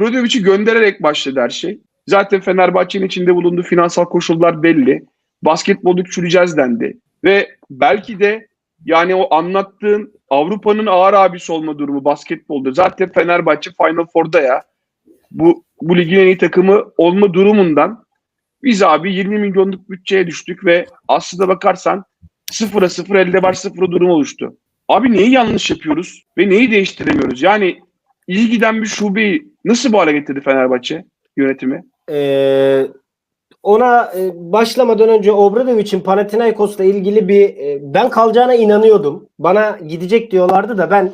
Obradovic'i göndererek başladı her şey. Zaten Fenerbahçe'nin içinde bulunduğu finansal koşullar belli. Basketbolu küçüleceğiz dendi. Ve belki de yani o anlattığın Avrupa'nın ağır abisi olma durumu basketbolda. Zaten Fenerbahçe Final Four'da ya. Bu, bu ligin en iyi takımı olma durumundan biz abi 20 milyonluk bütçeye düştük ve aslında bakarsan sıfıra sıfır elde var sıfıra durum oluştu. Abi neyi yanlış yapıyoruz ve neyi değiştiremiyoruz? Yani iyi giden bir şubeyi nasıl bu hale getirdi Fenerbahçe yönetimi? Ee, ona e, başlamadan önce Obradovic'in Panathinaikos'la ilgili bir e, ben kalacağına inanıyordum. Bana gidecek diyorlardı da ben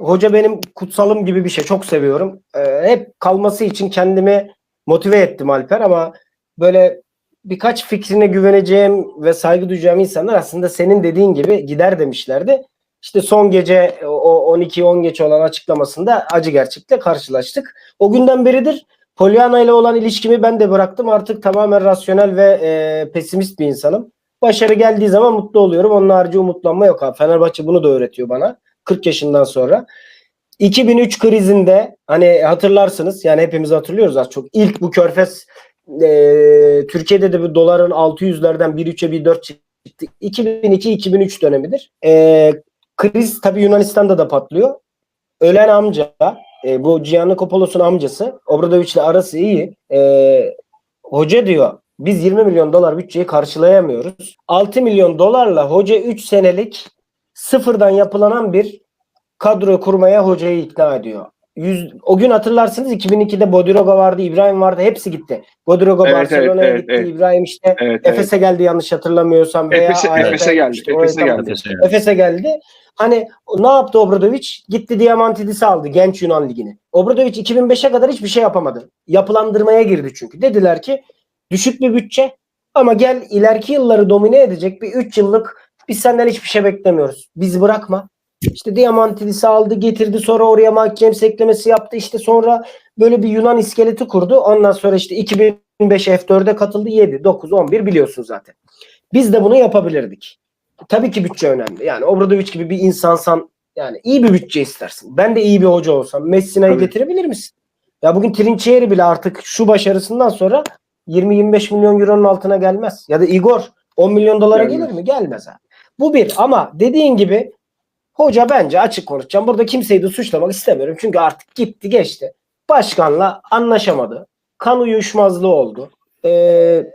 hoca benim kutsalım gibi bir şey çok seviyorum. Ee, hep kalması için kendimi motive ettim Alper ama böyle birkaç fikrine güveneceğim ve saygı duyacağım insanlar aslında senin dediğin gibi gider demişlerdi. İşte son gece o 12-10 geç olan açıklamasında acı gerçekle karşılaştık. O günden beridir Pollyanna ile olan ilişkimi ben de bıraktım. Artık tamamen rasyonel ve e, pesimist bir insanım. Başarı geldiği zaman mutlu oluyorum. Onun harici umutlanma yok abi. Fenerbahçe bunu da öğretiyor bana. 40 yaşından sonra. 2003 krizinde hani hatırlarsınız yani hepimiz hatırlıyoruz az çok. İlk bu körfez e, Türkiye'de de bir doların 600'lerden 1.3'e 1.4 çıktı. 2002-2003 dönemidir. E, kriz tabii Yunanistan'da da patlıyor. Ölen amca e, bu Giannicopoulos'un amcası Obradovic'le arası iyi. E, hoca diyor biz 20 milyon dolar bütçeyi karşılayamıyoruz. 6 milyon dolarla hoca 3 senelik sıfırdan yapılanan bir kadro kurmaya hocayı ikna ediyor. Yüz, o gün hatırlarsınız 2002'de Bodiroga vardı, İbrahim vardı. Hepsi gitti. Bodiroga Evet, Barcelona'ya evet, gitti. evet. İbrahim işte Evet, evet. Efes'e geldi yanlış hatırlamıyorsam. Veya Efes'e- AYK'ya Efes'e geldi, oraya Efes'e tam- geldi. Efes'e geldi. Hani ne yaptı Obradovic? Gitti Diamantidis'i aldı genç Yunan ligini. Obradovic 2005'e kadar hiçbir şey yapamadı. Yapılandırmaya girdi çünkü. Dediler ki düşük bir bütçe ama gel ileriki yılları domine edecek bir 3 yıllık biz senden hiçbir şey beklemiyoruz. Bizi bırakma. İşte Diamantidis'i aldı getirdi sonra oraya mahkem eklemesi yaptı. İşte sonra böyle bir Yunan iskeleti kurdu. Ondan sonra işte 2005 F4'e katıldı 7, 9, 11 biliyorsun zaten. Biz de bunu yapabilirdik. Tabii ki bütçe önemli. Yani Obradovic gibi bir insansan yani iyi bir bütçe istersin. Ben de iyi bir hoca olsam Messina'yı getirebilir misin? Ya bugün Trinchieri bile artık şu başarısından sonra 20-25 milyon euronun altına gelmez. Ya da Igor 10 milyon dolara Gelmez. gelir mi? Gelmez abi. Bu bir ama dediğin gibi hoca bence açık konuşacağım. Burada kimseyi de suçlamak istemiyorum. Çünkü artık gitti geçti. Başkanla anlaşamadı. Kan uyuşmazlığı oldu. Ee,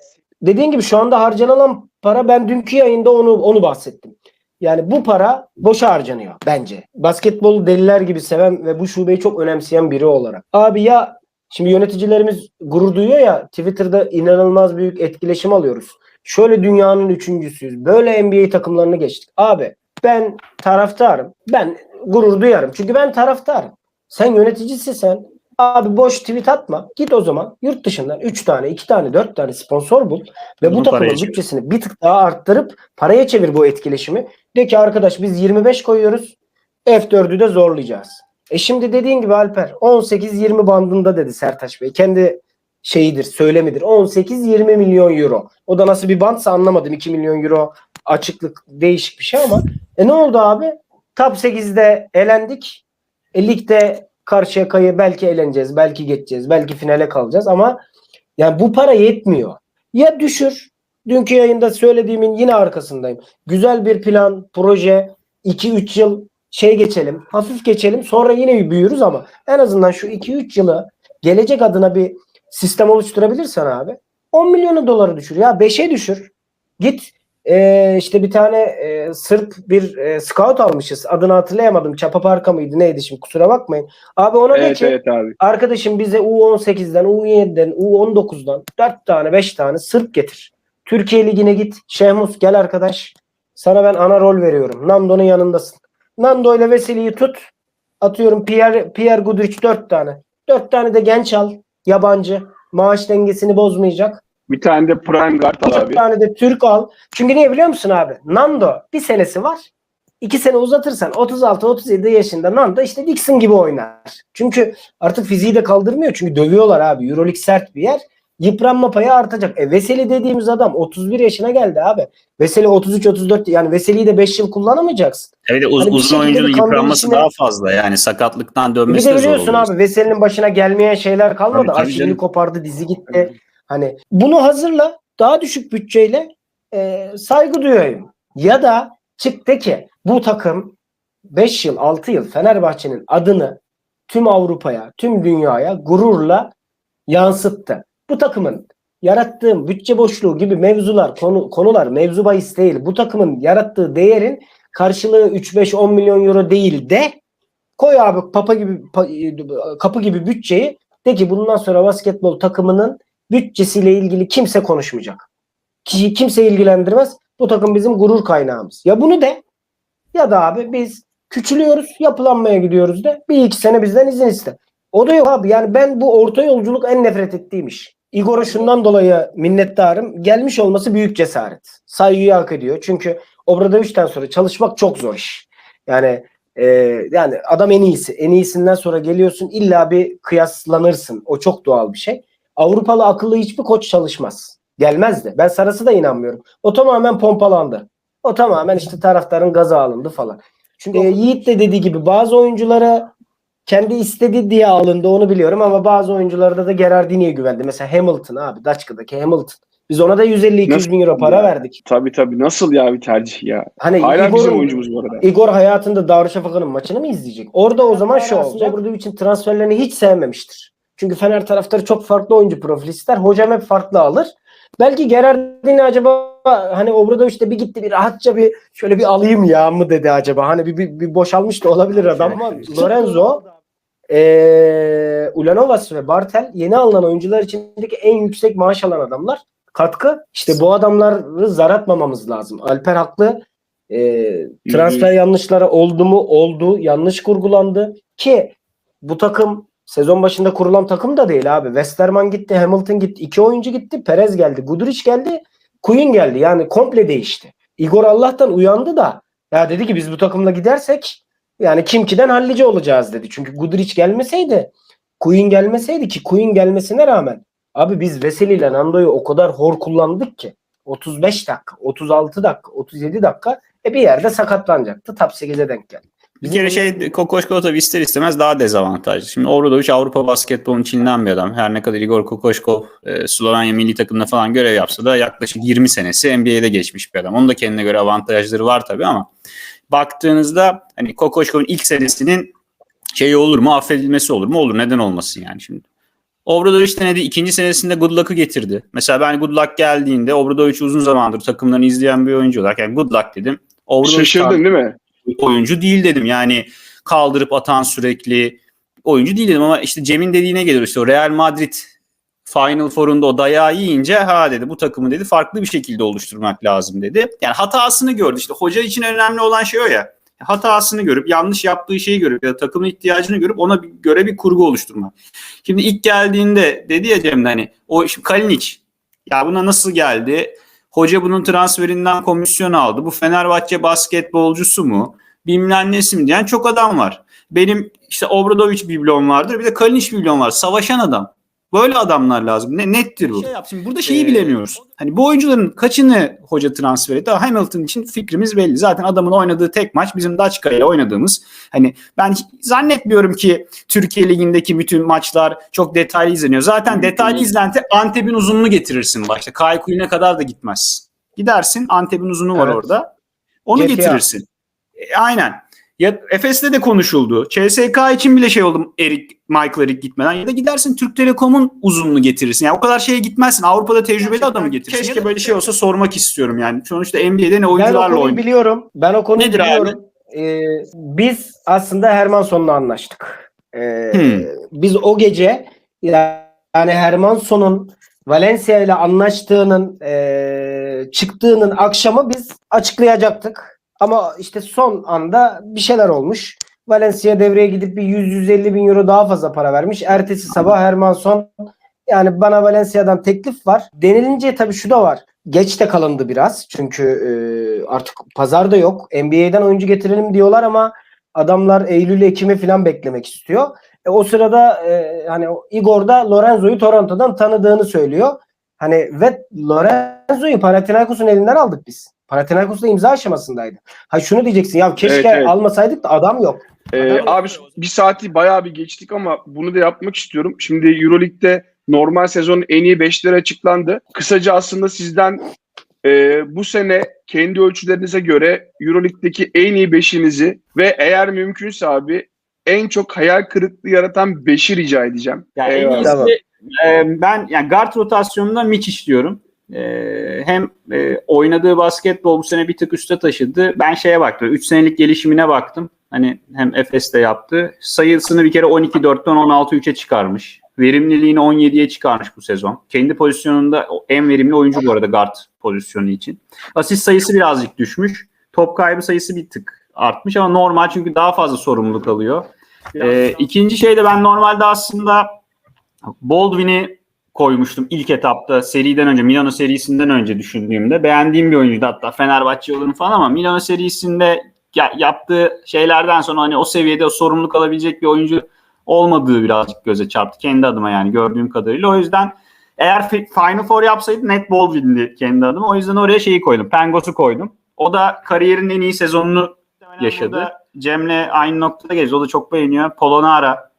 dediğin gibi şu anda harcanan para ben dünkü yayında onu onu bahsettim. Yani bu para boşa harcanıyor bence. Basketbolu deliler gibi seven ve bu şubeyi çok önemseyen biri olarak. Abi ya şimdi yöneticilerimiz gurur duyuyor ya Twitter'da inanılmaz büyük etkileşim alıyoruz. Şöyle dünyanın üçüncüsüyüz. Böyle NBA takımlarını geçtik. Abi ben taraftarım. Ben gurur duyarım. Çünkü ben taraftarım. Sen yöneticisi sen. Abi boş tweet atma. Git o zaman yurt dışından 3 tane, 2 tane, 4 tane sponsor bul ve bu takımın çevir. bütçesini bir tık daha arttırıp paraya çevir bu etkileşimi. De ki arkadaş biz 25 koyuyoruz. F4'ü de zorlayacağız. E şimdi dediğin gibi Alper 18-20 bandında dedi Sertaç Bey. Kendi şeyidir, söylemidir. 18-20 milyon euro. O da nasıl bir bandsa anlamadım. 2 milyon euro açıklık değişik bir şey ama e ne oldu abi? Top 8'de elendik. E, ligde Karşıyaka'yı belki eleneceğiz, belki geçeceğiz, belki finale kalacağız ama yani bu para yetmiyor. Ya düşür. Dünkü yayında söylediğimin yine arkasındayım. Güzel bir plan, proje, 2-3 yıl şey geçelim, hafif geçelim. Sonra yine büyürüz ama en azından şu 2-3 yılı gelecek adına bir sistem oluşturabilirsen abi 10 milyonu doları düşür. Ya 5'e düşür. Git ee, işte bir tane e, Sırp bir e, scout almışız. Adını hatırlayamadım. Çapaparka mıydı neydi şimdi kusura bakmayın. Abi ona de Evet ki evet abi. arkadaşım bize U18'den, U17'den, U19'dan 4 tane 5 tane Sırp getir. Türkiye Ligi'ne git. Şehmus gel arkadaş. Sana ben ana rol veriyorum. Nando'nun yanındasın. Nando ile Veseli'yi tut. Atıyorum Pierre, Pierre Guduric 4 tane. 4 tane de genç al. Yabancı. Maaş dengesini bozmayacak. Bir tane de Prime Guard al 4 abi. tane de Türk al. Çünkü niye biliyor musun abi? Nando bir senesi var. 2 sene uzatırsan 36-37 yaşında Nando işte Dixon gibi oynar. Çünkü artık fiziği de kaldırmıyor. Çünkü dövüyorlar abi. Euroleague sert bir yer. yıpranma payı artacak. E Veseli dediğimiz adam 31 yaşına geldi abi. Veseli 33-34 yani Veseli'yi de 5 yıl kullanamayacaksın. Evet uz- Hani bir uzun oyuncunun bir yıpranması içine- daha fazla. Yani sakatlıktan Bir dönmesi de de zor biliyorsun abi Veseli'nin başına gelmeyen şeyler kalmadı. Tabii, tabii kopardı, dizi gitti. Hani bunu hazırla daha düşük bütçeyle e, saygı duyuyorum. Ya da çık de ki bu takım 5 yıl 6 yıl Fenerbahçe'nin adını tüm Avrupa'ya tüm dünyaya gururla yansıttı. Bu takımın yarattığım bütçe boşluğu gibi mevzular konu, konular mevzu bahis değil. Bu takımın yarattığı değerin karşılığı 3-5-10 milyon euro değil de koy abi papa gibi kapı gibi bütçeyi de ki bundan sonra basketbol takımının bütçesiyle ilgili kimse konuşmayacak. Ki kimse ilgilendirmez. Bu takım bizim gurur kaynağımız. Ya bunu de ya da abi biz küçülüyoruz, yapılanmaya gidiyoruz de bir iki sene bizden izin iste. O da yok abi. Yani ben bu orta yolculuk en nefret ettiğim iş. Igor'a şundan dolayı minnettarım. Gelmiş olması büyük cesaret. Saygıyı hak ediyor. Çünkü Obradoviç'ten sonra çalışmak çok zor iş. Yani e, yani adam en iyisi. En iyisinden sonra geliyorsun illa bir kıyaslanırsın. O çok doğal bir şey. Avrupalı akıllı hiçbir koç çalışmaz. Gelmez de. Ben Saras'a da inanmıyorum. O tamamen pompalandı. O tamamen işte taraftarın gaza alındı falan. Çünkü e, Yiğit de dediği gibi bazı oyunculara kendi istedi diye alındı onu biliyorum ama bazı oyuncularda da Gerardini'ye güvendi. Mesela Hamilton abi Daçka'daki Hamilton. Biz ona da 150-200 Nasıl bin euro para ya? verdik. Tabii tabii. Nasıl ya bir tercih ya. Hani Hala bizim Igor'un- oyuncumuz bu arada. Igor hayatında Darüşşafaka'nın maçını mı izleyecek? Orada o zaman şu olacak. için transferlerini hiç sevmemiştir. Çünkü Fener taraftarı çok farklı oyuncu profili ister. Hocam hep farklı alır. Belki Gerardini acaba hani Obradoviç'te bir gitti bir rahatça bir şöyle bir alayım ya mı dedi acaba. Hani bir, bir, bir boşalmış da olabilir adam ama Lorenzo eee Ulanovas ve Bartel yeni alınan oyuncular içindeki en yüksek maaş alan adamlar. Katkı işte bu adamları zar atmamamız lazım. Alper haklı. Eee, transfer yanlışları oldu mu? Oldu. Yanlış kurgulandı. Ki bu takım sezon başında kurulan takım da değil abi. Westerman gitti, Hamilton gitti, iki oyuncu gitti, Perez geldi, Guduric geldi, Quinn geldi. Yani komple değişti. Igor Allah'tan uyandı da ya dedi ki biz bu takımla gidersek yani Kimki'den hallice olacağız dedi. Çünkü Guduric gelmeseydi, Quinn gelmeseydi ki Quinn gelmesine rağmen abi biz Veseli ile Nando'yu o kadar hor kullandık ki 35 dakika, 36 dakika, 37 dakika e bir yerde sakatlanacaktı. Top 8'e denk geldi. Bir kere şey Kokoşkov tabii ister istemez daha dezavantajlı. Şimdi Obradoviç Avrupa basketbolunun içinden bir adam. Her ne kadar Igor Kokoşkov e, Slovenya milli takımında falan görev yapsa da yaklaşık 20 senesi NBA'de geçmiş bir adam. Onun da kendine göre avantajları var tabii ama baktığınızda hani Kokoşkov'un ilk senesinin şeyi olur mu affedilmesi olur mu? Olur. Neden olmasın yani şimdi. Obradoviç denedi. ikinci senesinde Good Luck'ı getirdi. Mesela ben Good Luck geldiğinde Obradoviç uzun zamandır takımlarını izleyen bir oyuncu olarak yani Good Luck dedim. Obradoviç Şaşırdın değil mi? Oyuncu değil dedim. Yani kaldırıp atan sürekli oyuncu değil dedim ama işte Cem'in dediğine gelir işte o Real Madrid Final Four'unda o dayağı yiyince ha dedi bu takımı dedi farklı bir şekilde oluşturmak lazım dedi. Yani hatasını gördü işte hoca için önemli olan şey o ya. Hatasını görüp yanlış yaptığı şeyi görüp ya takımın ihtiyacını görüp ona göre bir kurgu oluşturmak. Şimdi ilk geldiğinde dedi ya Cem hani o şimdi Kalinic ya buna nasıl geldi? Hoca bunun transferinden komisyon aldı. Bu Fenerbahçe basketbolcusu mu? Bilmem nesi mi diyen çok adam var. Benim işte Obradoviç biblon vardır. Bir de Kalinic biblon var. Savaşan adam. Böyle adamlar lazım. Ne nettir bu? Şey yap, şimdi burada şeyi Ee, bilemiyoruz. Hani bu oyuncuların kaçını hoca transfer etti? Hamilton için fikrimiz belli. Zaten adamın oynadığı tek maç bizim Daçka ile oynadığımız. Hani ben zannetmiyorum ki Türkiye Ligi'ndeki bütün maçlar çok detaylı izleniyor. Zaten detaylı izlenti Antep'in uzunluğunu getirirsin başta. Kaykuyu'na kadar da gitmez. Gidersin Antep'in uzunu var Evet. orada. Onu GTA. getirirsin. E, aynen. Ya Efes'te de konuşuldu. CSK için bile şey oldu Erik, Michael Erik gitmeden. Ya da gidersin Türk Telekom'un uzunluğunu getirirsin. Yani o kadar şeye gitmezsin. Avrupa'da tecrübeli adamı getirirsin. Keşke böyle şey olsa sormak istiyorum yani. Sonuçta NBA'de ne Ben o oyuncularla konuyu oynuyor. biliyorum. Ben o konuyu Nedir abi? biliyorum. Ee, biz aslında Hermanson'la anlaştık. Ee, Hmm. Biz o gece yani Hermanson'un Valencia ile anlaştığının e, çıktığının akşamı biz açıklayacaktık. Ama işte son anda bir şeyler olmuş. Valencia devreye gidip bir 100-150 bin euro daha fazla para vermiş. Ertesi sabah Hermanson yani bana Valencia'dan teklif var. Denilince tabii şu da var. Geç de kalındı biraz. Çünkü e, artık pazarda yok. NBA'den oyuncu getirelim diyorlar ama Adamlar Eylül Ekim'i falan beklemek istiyor. E, o sırada e, hani Igor da Lorenzo'yu Toronto'dan tanıdığını söylüyor. Hani ve Lorenzo'yu Panathinaikos'un elinden aldık biz. Panathinaikos da imza aşamasındaydı. Ha şunu diyeceksin ya keşke Evet, evet. almasaydık da adam yok. Ee, Adam- abi bir saati bayağı bir geçtik ama bunu da yapmak istiyorum. Şimdi Euroleague'de normal sezonun en iyi 5'leri açıklandı. Kısaca aslında sizden e, bu sene kendi ölçülerinize göre Euroleague'deki en iyi 5'inizi ve eğer mümkünse abi en çok hayal kırıklığı yaratan 5'i rica edeceğim. Yani en iyisi Tamam. e, ben yani guard rotasyonunda Mitch istiyorum. E, hem e, oynadığı basketbol bu sene bir tık üste taşıdı. Ben şeye baktım. 3 senelik gelişimine baktım. Hani hem Efes'te yaptı. Sayısını bir kere 12-4'ten 16-3'e çıkarmış. Verimliliğini 17'ye çıkarmış bu sezon. Kendi pozisyonunda en verimli oyuncu bu arada guard pozisyonu için. Asist sayısı birazcık düşmüş. Top kaybı sayısı bir tık artmış ama normal çünkü daha fazla sorumluluk alıyor. Ee, ikinci şey de ben normalde aslında Baldwin'i koymuştum ilk etapta seriden önce Milano serisinden önce düşündüğümde beğendiğim bir oyuncuydu hatta Fenerbahçe yolunu falan ama Milano serisinde ya- yaptığı şeylerden sonra hani o seviyede o sorumluluk alabilecek bir oyuncu olmadığı birazcık göze çarptı kendi adıma yani gördüğüm kadarıyla. O yüzden eğer fi- Final Four yapsaydı net Baldwin'di kendi adıma. O yüzden oraya şeyi koydum. Pengos'u koydum. O da kariyerinin en iyi sezonunu yaşadı. Cem'le aynı noktada geziyoruz. O da çok beğeniyor. Polonara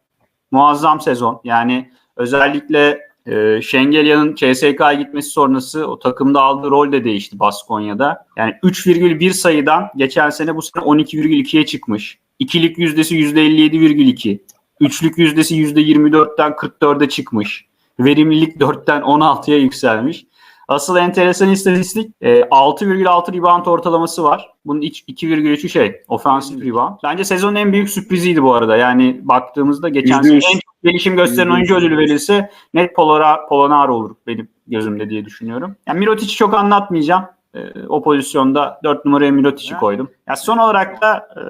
muazzam sezon. Yani özellikle e, Şengelya'nın CSK'ya gitmesi sonrası o takımda aldığı rol de değişti Baskonya'da. Yani 3,1 sayıdan geçen sene bu sene 12,2'ye çıkmış. İkilik yüzdesi %57,2. Üçlük yüzdesi %24'ten 44'e çıkmış. Verimlilik 4'ten 16'ya yükselmiş. Asıl enteresan istatistik e, 6,6 rebound ortalaması var. Bunun iç- 2,3'ü şey offensive rebound. Bence sezonun en büyük sürpriziydi bu arada. Yani baktığımızda geçen sene en çok gelişim gösteren oyuncu ödülü verilse net Polora, Polonara olur benim gözümde diye düşünüyorum. Yani Mirotic'i çok anlatmayacağım. E, o pozisyonda 4 numaraya Mirotic'i koydum. Ya son olarak da e,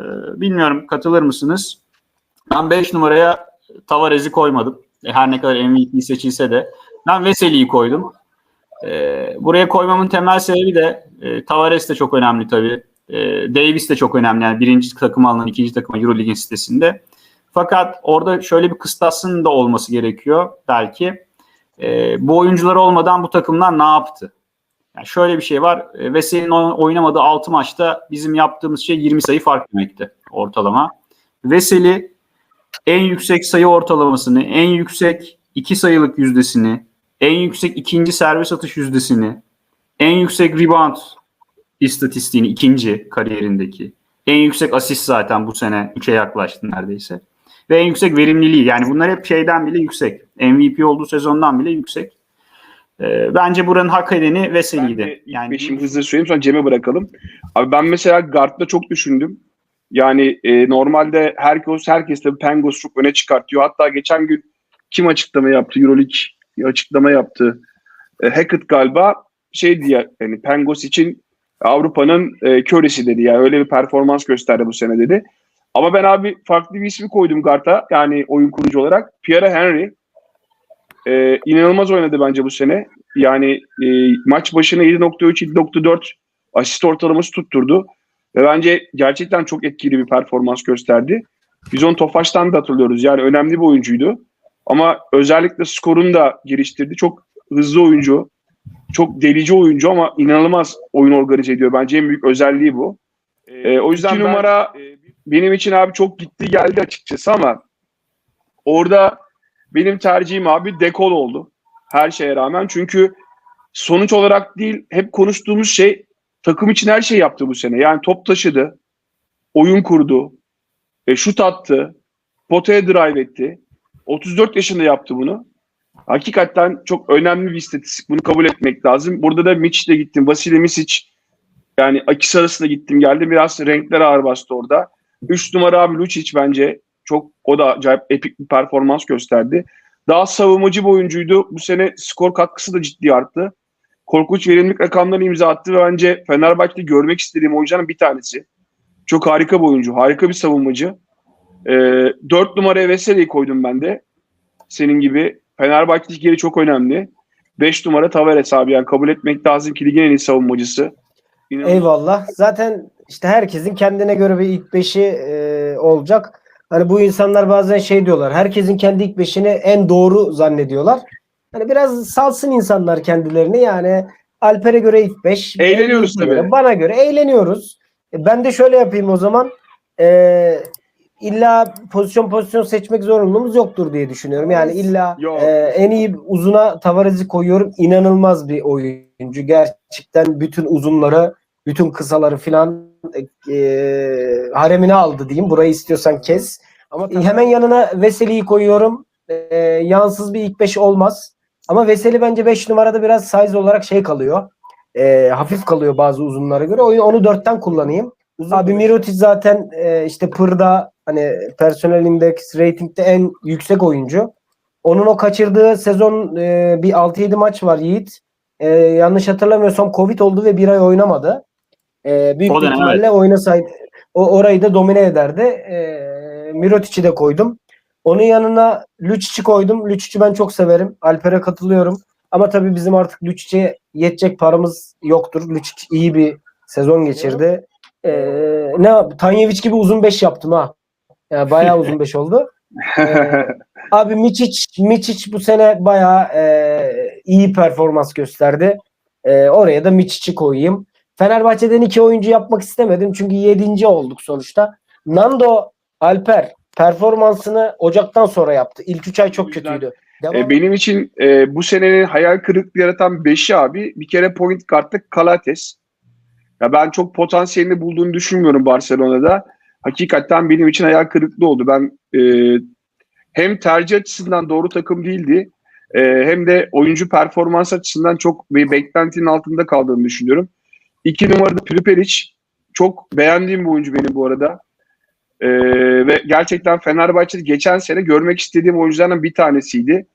bilmiyorum katılır mısınız? Ben 5 numaraya Tavares'i koymadım. E, her ne kadar MVP seçilse de. Ben Veseli'yi koydum. E, buraya koymamın temel sebebi de e, Tavares de çok önemli tabii. E, Davis de çok önemli. Yani birinci takım alınan ikinci takıma Euroleague'in sitesinde. Fakat orada şöyle bir kıstasın da olması gerekiyor belki. E, bu oyuncular olmadan bu takımlar ne yaptı? Yani şöyle bir şey var. E, Veseli'nin o- oynamadığı 6 maçta bizim yaptığımız şey 20 sayı fark demekti ortalama. Veseli en yüksek sayı ortalamasını, en yüksek iki sayılık yüzdesini, en yüksek ikinci servis atış yüzdesini, en yüksek rebound istatistiğini ikinci kariyerindeki, en yüksek asist zaten bu sene 3'e yaklaştı neredeyse. Ve en yüksek verimliliği yani bunlar hep şeyden bile yüksek. MVP olduğu sezondan bile yüksek. Ee, bence buranın hak edeni Veseli'ydi. Yani beşimi hızlı söyleyeyim sonra Cem'e bırakalım. Abi ben mesela guard'da çok düşündüm. Yani e, normalde herkes herkes tabii Pengos çok öne çıkartıyor. Hatta geçen gün kim açıklama yaptı? Euroleague bir açıklama yaptı. E, Hackett galiba şey diye yani Pengos için Avrupa'nın e, köresi dedi. Yani öyle bir performans gösterdi bu sene dedi. Ama ben abi farklı bir ismi koydum guard'a. Yani oyun kurucu olarak. Pierre Henry. E, inanılmaz oynadı bence bu sene. Yani e, maç başına 7.3, 7.4 asist ortalaması tutturdu. Ve bence gerçekten çok etkili bir performans gösterdi. Biz onu Tofaş'tan da hatırlıyoruz. Yani önemli bir oyuncuydu. Ama özellikle skorunu da geliştirdi. Çok hızlı oyuncu. Çok delici oyuncu ama inanılmaz oyun organize ediyor. Bence en büyük özelliği bu. E, o yüzden ben- numara- e, benim için abi çok gitti geldi açıkçası ama orada benim tercihim abi dekol oldu. Her şeye rağmen. Çünkü sonuç olarak değil hep konuştuğumuz şey takım için her şey yaptı bu sene. Yani top taşıdı, oyun kurdu, e, şut attı, potaya drive etti. 34 yaşında yaptı bunu. Hakikaten çok önemli bir istatistik. Bunu kabul etmek lazım. Burada da Mitch'le gittim. Vasile Misic yani ikisi arasında gittim geldim. Biraz renkler ağır bastı orada. 3 numara abi Lucic bence çok o da acayip epik bir performans gösterdi. Daha savunmacı bir oyuncuydu. Bu sene skor katkısı da ciddi arttı. Korkunç verimlilik rakamlarını imza attı ve bence Fenerbahçe'de görmek istediğim oyuncuların bir tanesi. Çok harika bir oyuncu. Harika bir savunmacı. Ee, 4 numaraya Veseli'yi koydum ben de. Senin gibi. Fenerbahçe'deki yeri çok önemli. 5 numara Tavares abi. Yani kabul etmek lazım ki ligin en iyi savunmacısı. İnanılmaz. Eyvallah. Zaten işte herkesin kendine göre bir ilk beşi e, olacak. Hani bu insanlar bazen şey diyorlar. Herkesin kendi ilk beşini en doğru zannediyorlar. Hani biraz salsın insanlar kendilerini yani Alper'e göre ilk beş. Eğleniyoruz göre, tabii. Bana göre eğleniyoruz. E, ben de şöyle yapayım o zaman. E, illa pozisyon pozisyon seçmek zorunluluğumuz yoktur diye düşünüyorum. Yani illa Yok. e, en iyi uzuna Tavares'i koyuyorum. İnanılmaz bir oyuncu. Gerçekten bütün uzunları, bütün kısaları filan e, haremine aldı diyeyim. Burayı istiyorsan kes. Ama hemen yanına Veseli'yi koyuyorum. E, yansız bir ilk 5 olmaz. Ama Veseli bence 5 numarada biraz size olarak şey kalıyor. E, hafif kalıyor bazı uzunlara göre. O yüzden onu 4'ten kullanayım. Abi Mirotic zaten e, işte Pırda hani personel index ratingde en yüksek oyuncu. Onun o kaçırdığı sezon e, bir 6-7 maç var Yiğit. E, yanlış hatırlamıyorsam Covid oldu ve bir ay oynamadı. E, büyük ihtimalle oynasaydı o orayı da domine ederdi. E, Mirotic'i de koydum. Onun yanına Lucic'i koydum. Lucic'i ben çok severim. Alper'e katılıyorum. Ama tabii bizim artık Lucic'e yetecek paramız yoktur. Lucic iyi bir sezon geçirdi. Ee, ne yap- Tanyevic gibi uzun 5 yaptım ha. Yani bayağı uzun 5 oldu. Ee, abi Miçic, Miçic bu sene bayağı e, iyi performans gösterdi. E, oraya da Miçic'i koyayım. Fenerbahçe'den iki oyuncu yapmak istemedim. Çünkü 7. olduk sonuçta. Nando Alper performansını Ocak'tan sonra yaptı. İlk 3 ay çok kötüydü. Devam E, benim için e, bu senenin hayal kırıklığı yaratan beşi abi bir kere point kartı Kalates. Ya ben çok potansiyelini bulduğunu düşünmüyorum Barcelona'da. Hakikaten benim için hayal kırıklığı oldu. Ben e, hem tercih açısından doğru takım değildi e, hem de oyuncu performans açısından çok bir beklentinin altında kaldığını düşünüyorum. İki numarada Priperic çok beğendiğim bir oyuncu benim bu arada. E, ve gerçekten Fenerbahçe'de geçen sene görmek istediğim oyunculardan bir tanesiydi.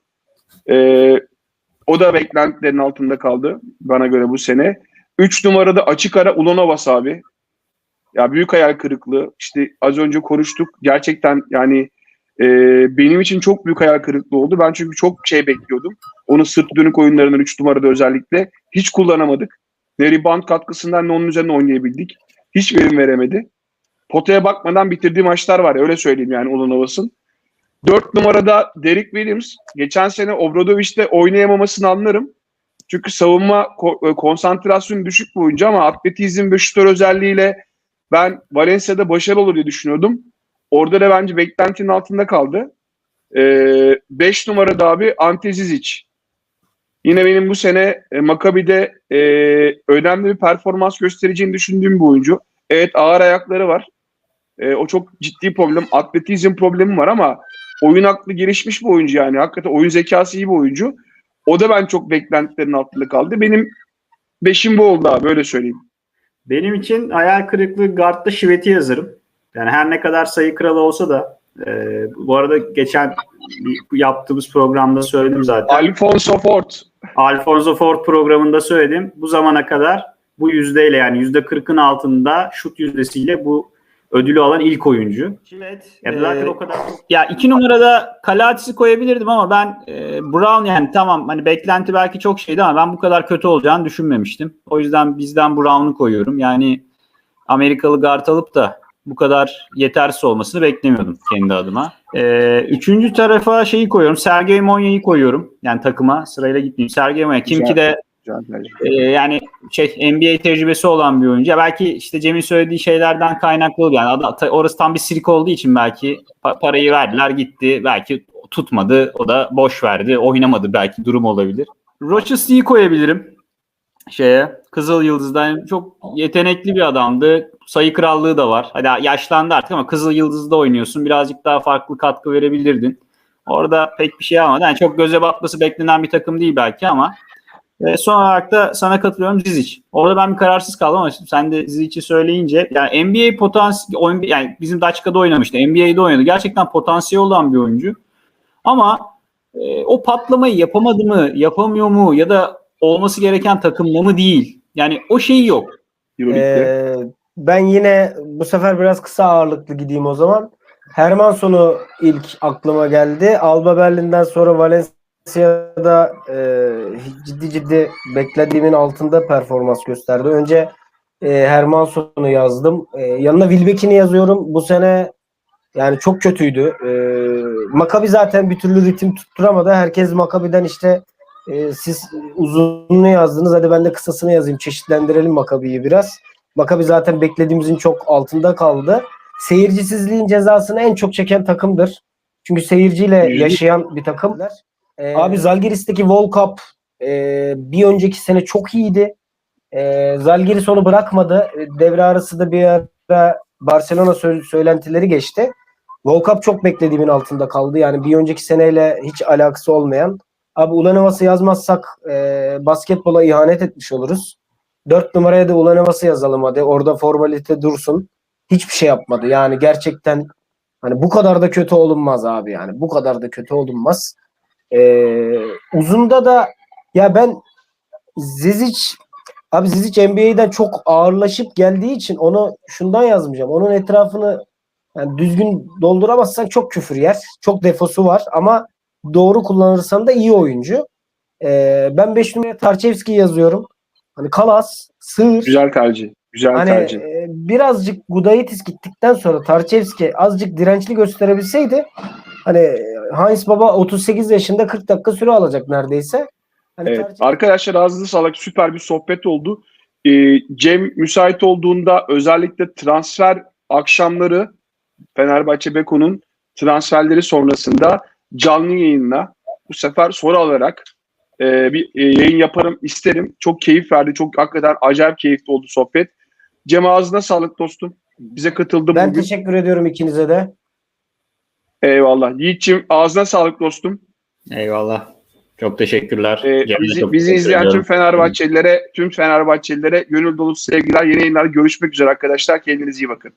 Ee, o da beklentilerin altında kaldı bana göre bu sene. 3 numarada açık ara Ulanovas abi. Ya büyük hayal kırıklığı. İşte az önce konuştuk. Gerçekten yani e, benim için çok büyük hayal kırıklığı oldu. Ben çünkü çok şey bekliyordum. Onu sırt dönük oyunlarının 3 numarada özellikle hiç kullanamadık. Ne rebound katkısından ne onun üzerine oynayabildik. Hiç verim veremedi. Potaya bakmadan bitirdiği maçlar var ya öyle söyleyeyim yani Ulanovas'ın. 4 numarada Derek Williams. Geçen sene Obradovic'te oynayamamasını anlarım. Çünkü savunma e, konsantrasyonu düşük bir oyuncu ama atletizm ve şutör özelliğiyle ben Valencia'da başarılı olur diye düşünüyordum. Orada da bence beklentinin altında kaldı. 5 numarada abi Ante Zizic. Yine benim bu sene e, Maccabi'de e, önemli bir performans göstereceğini düşündüğüm bir oyuncu. Evet ağır ayakları var. E, o çok ciddi problem. Atletizm problemi var ama oyun aklı gelişmiş bir oyuncu yani. Hakikaten oyun zekası iyi bir oyuncu. O da ben çok beklentilerin altında kaldı. Benim beşim bu oldu abi öyle söyleyeyim. Benim için hayal kırıklığı guard'da Şivet'i yazarım. Yani her ne kadar sayı kralı olsa da e, bu arada geçen yaptığımız programda söyledim zaten. Alfonso Ford. Alfonso Ford programında söyledim. Bu zamana kadar bu yüzdeyle yani yüzde 40'ın altında şut yüzdesiyle bu ödülü alan ilk oyuncu. Evet. Ya zaten Ee, o kadar. Ya iki numarada Kalatis'i koyabilirdim ama ben e, Brown yani tamam hani beklenti belki çok şeydi ama ben bu kadar kötü olacağını düşünmemiştim. O yüzden bizden Brown'u koyuyorum. Yani Amerikalı guard alıp da bu kadar yetersiz olmasını beklemiyordum kendi adıma. Ee, üçüncü tarafa şeyi koyuyorum. Sergey Monya'yı koyuyorum. Yani takıma sırayla gitmeyeyim. Sergey Monya. Kim ki de. Ee, yani şey NBA tecrübesi olan bir oyuncu. Belki işte Cem'in söylediği şeylerden kaynaklı oldu. Yani orası tam bir sirik olduğu için belki pa- parayı verdiler gitti. Belki tutmadı. O da boş verdi. Oynamadı belki durum olabilir. Rochester'ı koyabilirim şeye. Kızıl Yıldız'dan çok yetenekli bir adamdı. Sayı krallığı da var. Hadi yaşlandı artık ama Kızıl Yıldız'da oynuyorsun. Birazcık daha farklı katkı verebilirdin. Orada pek bir şey almadı. Yani çok göze batması beklenen bir takım değil belki ama ve son olarak da sana katılıyorum Zizic. Orada ben bir kararsız kaldım ama şimdi sen de Zizic'i söyleyince yani NBA potansiyel oyun yani bizim Daçka'da oynamıştı. NBA'de oynadı. Gerçekten potansiyel olan bir oyuncu. Ama e, o patlamayı yapamadı mı, yapamıyor mu ya da olması gereken takımda mı değil. Yani o şey yok. Euroleague'de. Ee, ben yine bu sefer biraz kısa ağırlıklı gideyim o zaman. Hermanson'u ilk aklıma geldi. Alba Berlin'den sonra Valencia'da e, ciddi ciddi beklediğimin altında performans gösterdi. Önce E, Hermanson'u yazdım. E, yanına Wilbeck'ini yazıyorum. Bu sene yani çok kötüydü. E, Makabi zaten bir türlü ritim tutturamadı. Herkes Makabi'den işte e, siz uzununu yazdınız. Hadi ben de kısasını yazayım. Çeşitlendirelim Makabi'yi biraz. Makabi zaten beklediğimizin çok altında kaldı. Seyircisizliğin cezasını en çok çeken takımdır. Çünkü seyirciyle yaşayan bir takım. Ee, Abi Zalgiris'teki World Cup e, bir önceki sene çok iyiydi. E, Zalgiris onu bırakmadı. E, Devre arası da bir ara Barcelona sö- söylentileri geçti. World Cup çok beklediğimin altında kaldı. Yani bir önceki seneyle hiç alakası olmayan. Abi Ulanovas'ı yazmazsak e, basketbola ihanet etmiş oluruz. Dört numaraya da Ulanovas'ı yazalım hadi. Orada formalite dursun. Hiçbir şey yapmadı. Yani gerçekten hani bu kadar da kötü olunmaz abi yani. Bu kadar da kötü olunmaz. Ee, uzunda da ya ben Zizic abi Zizic NBA'den çok ağırlaşıp geldiği için onu şundan yazmayacağım. Onun etrafını yani düzgün dolduramazsan çok küfür yer. Çok defosu var ama doğru kullanırsan da iyi oyuncu. Ee, ben 5 numaraya Tarçevski yazıyorum. Hani Kalas, Sığır. Güzel tercih. Güzel Hani tercih. e, birazcık Gudaitis gittikten sonra Tarçevski azıcık dirençli gösterebilseydi hani Heinz Baba 38 yaşında 40 dakika süre alacak neredeyse. Hani Evet. Tarçevski- Arkadaşlar ağzınıza sağlık. Süper bir sohbet oldu. Ee, Cem müsait olduğunda özellikle transfer akşamları Fenerbahçe Beko'nun transferleri sonrasında canlı yayınla bu sefer soru alarak e, bir e, yayın yaparım isterim. Çok keyif verdi. Çok hakikaten acayip keyifli oldu sohbet. Cem ağzına sağlık dostum. Bize katıldı ben bugün. teşekkür ediyorum ikinize de. Eyvallah. Yiğit'ciğim ağzına sağlık dostum. Eyvallah. Çok teşekkürler. Ee, bizi, çok bizi teşekkür izleyen tüm ediyorum. Fenerbahçelilere, tüm Fenerbahçelilere gönül dolu sevgiler. Yeni yayınlarda görüşmek üzere arkadaşlar. Kendinize iyi bakın.